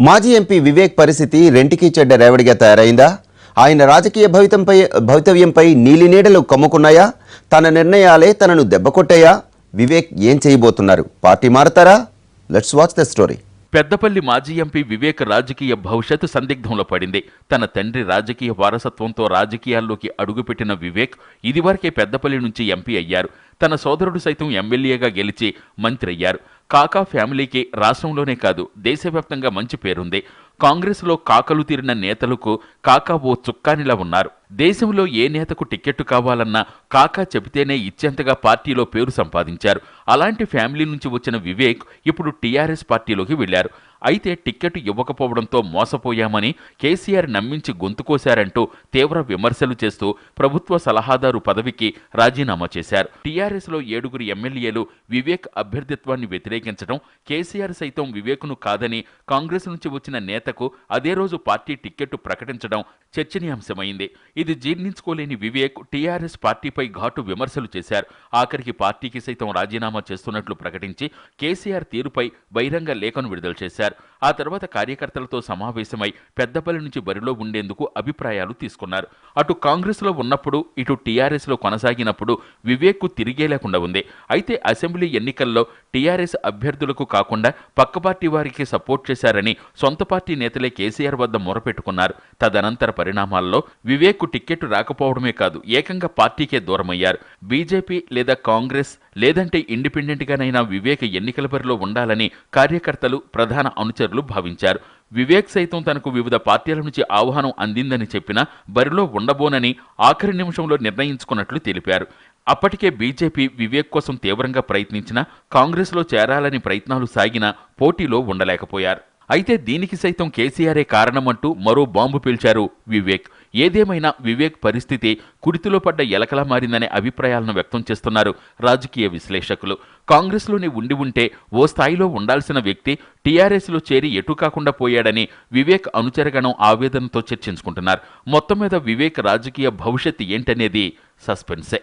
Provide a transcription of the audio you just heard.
మాజీ ఎంపీ వివేక్ పరిస్థితి రెంటికి చెడ్డ రేవడిగా తయారైందా? ఆయన రాజకీయ భవితంపై భవితవ్యంపై నీలినీడలు కమ్ముకున్నాయా? తన నిర్ణయాలే తనను దెబ్బకొట్టాయా వివేక్ ఏం చేయబోతున్నారు? Party మారతారా? Let's watch the story Peddapalli మాజీ ఎంపీ వివేక్ రాజకీయ భవిష్యత్తు సందిగ్ధంలో పడింది. తన తండ్రి రాజకీయ వారసత్వంతో రాజకీయాల్లోకి అడుగుపెట్టిన వివేక్ ఇదివరకే పెద్దపల్లి నుంచి ఎంపీ అయ్యారు. తన సోదరుడు సైతం ఎమ్మెల్యేగా గెలిచి మంత్రి అయ్యారు. కాకా ఫ్యామిలీకి రాష్ట్రంలోనే కాదు దేశవ్యాప్తంగా మంచి పేరుంది. కాంగ్రెస్లో కాకలు తీరిన నేతలకు కాకా ఓ చుక్కానిలా ఉన్నారు. దేశంలో ఏ నేతకు టిక్కెట్టు కావాలన్నా కాకా చెబితేనే ఇచ్చేంతగా పార్టీలో పేరు సంపాదించారు. అలాంటి ఫ్యామిలీ నుంచి వచ్చిన వివేక్ ఇప్పుడు టీఆర్ఎస్ పార్టీలోకి వెళ్ళారు అయితే టిక్కెట్ ఇవ్వకపోవడంతో మోసపోయామని కేసీఆర్ నమ్మించి గొంతుకోశారంటూ తీవ్ర విమర్శలు చేస్తూ ప్రభుత్వ సలహాదారు పదవికి రాజీనామా చేశారు. టీఆర్ఎస్లో ఏడుగురు ఎమ్మెల్యేలు వివేక్ అభ్యర్థిత్వాన్ని వ్యతిరేకించడం కేసీఆర్ సైతం వివేక్ను కాదని కాంగ్రెస్ నుంచి వచ్చిన నేతకు అదే రోజు పార్టీ టిక్కెట్టు ప్రకటించడం చర్చనీయాంశమైంది. ఇది జీర్ణించుకోలేని వివేక్ టీఆర్ఎస్ పార్టీపై ఘాటు విమర్శలు చేశారు. ఆఖరికి పార్టీకి సైతం రాజీనామా చేస్తున్నట్లు ప్రకటించి కేసీఆర్ తీరుపై బహిరంగ లేఖను విడుదల చేశారు. ఆ తర్వాత కార్యకర్తలతో సమావేశమై పెద్దపల్లి నుంచి బరిలో ఉండేందుకు అభిప్రాయాలు తీసుకున్నారు. అటు కాంగ్రెస్లో ఉన్నప్పుడు ఇటు టీఆర్ఎస్లో కొనసాగినప్పుడు వివేక్కు తిరిగే లేకుండా ఉంది. అయితే అసెంబ్లీ ఎన్నికల్లో టీఆర్ఎస్ అభ్యర్థులకు కాకుండా పక్క పార్టీ వారికి సపోర్ట్ చేశారని సొంత పార్టీ నేతలే కేసీఆర్ వద్ద మొరపెట్టుకున్నారు. తదనంతర పరిణామాల్లో వివేక్ టిక్కెట్ రాకపోవడమే కాదు ఏకంగా పార్టీకే దూరమయ్యారు. బీజేపీ లేదా కాంగ్రెస్ లేదంటే ఇండిపెండెంట్గానైనా వివేక్ ఎన్నికల బరిలో ఉండాలని కార్యకర్తలు ప్రధాన అనుచరులు భావించారు. వివేక్ సైతం తనకు వివిధ పార్టీల నుంచి ఆహ్వానం అందిందని చెప్పినా బరిలో ఉండబోనని ఆఖరి నిమిషంలో నిర్ణయించుకున్నట్లు తెలిపారు. అప్పటికే బీజేపీ వివేక్ కోసం తీవ్రంగా ప్రయత్నించినా కాంగ్రెస్లో చేరాలని ప్రయత్నాలు సాగినా పోటీలో ఉండలేకపోయారు. అయితే దీనికి సైతం కేసీఆరే కారణమంటూ మరో బాంబు పీల్చారు వివేక్. ఏదేమైనా వివేక్ పరిస్థితి కుడితిలో పడ్డ ఎలకలా మారిందనే అభిప్రాయాలను వ్యక్తం చేస్తున్నారు రాజకీయ విశ్లేషకులు. కాంగ్రెస్లోనే ఉండి ఉంటే ఓ స్థాయిలో ఉండాల్సిన వ్యక్తి టీఆర్ఎస్లో చేరి ఎటు కాకుండా పోయాడని వివేక్ అనుచరగణం ఆవేదనతో చర్చించుకుంటున్నారు. మొత్తం మీద వివేక్ రాజకీయ భవిష్యత్ ఏంటనేది సస్పెన్సే.